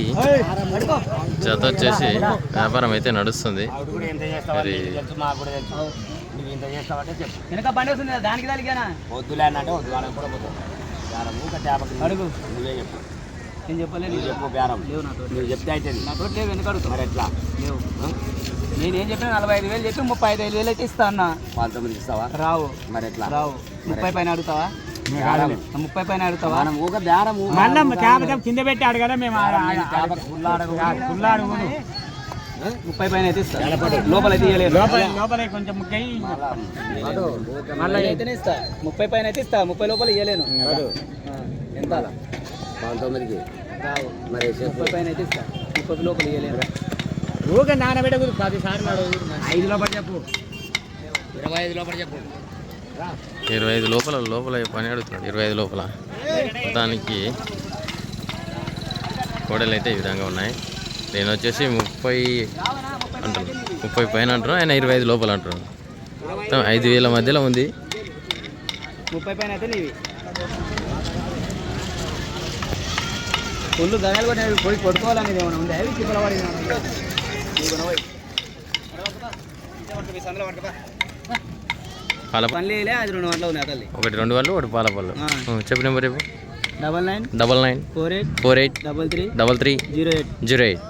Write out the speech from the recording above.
ప్రస్తుతానికి జత వచ్చేసి వ్యాపారం అయితే నడుస్తుంది. మరి- నీకు తెలుసు మాకు కూడా తెలుసు నువ్వు ఇంత చేస్తావంటే చెప్పు. నేను చెప్పలేదు. బేరం లేవు నాతో. నువ్వు చెప్తే అయితే నాతో లేవు వెనక అడుగుతావు? మరి ఎట్లా? లేవు. నేను చెప్పినా నలభై ఐదు వేలు చెప్పి ముప్పై ఐదు ఐదు వేలు అయితే ఇస్తా అన్న. పంతొమ్మిది ఇస్తావా? రావు. మరి ఎట్లా? రావు. ముప్పై పైన అడుగుతావా. ముప్పై పైన అడుగుతావా మనం ఊక బేరం మళ్ళా క్యాబ్ కింద పెట్టి అడగదా మేము అడుగును ముప్పై పైన అయితే ఇస్తా. లోపల లోపల లోపల కొంచెం ముక్కై మళ్ళా అయితేనే ఇస్తా. ముప్పై పైన అయితే ఇస్తా. ముప్పై లోపల ఇయ్యలేను. ఆ, ఎంత? పంతొమ్మిదికి. మరి ముప్పై పైన అయితే ఇస్తా. ముప్పై లోపల ఇయ్యలేను. ఊక నానబెట్టకూడదు పది సార్లు అడుగు ఐదు లోపల చెప్పు. ఇరవై ఐదు లోపల చెప్పు. ఇరవై ఐదు లోపల లోపల పని అడుగుతున్నాడు. ఇరవై ఐదు లోపల. దానికి కోడలు అయితే ఈ విధంగా ఉన్నాయి. నేను వచ్చేసి ముప్పై అంటాను ముప్పై పైన అంటున్నాను ఆయన ఇరవై ఐదు లోపల అంటున్నాను మొత్తం ఐదు వేల మధ్యలో ఉంది. ముప్పై పైన అయితే నీవి. ఫుల్ గగాలు కూడా నేను పోయి కొట్టుకోవాలనేది ఏమైనా ఉంది? అవి కిప్పల పడి పాల పని ఒకటి రెండు వాళ్ళు ఒకటి పాల పళ్ళు ఆ. చెప్పు నెంబర్ రేపు double nine double nine four eight four eight double three double three zero eight. Zero eight.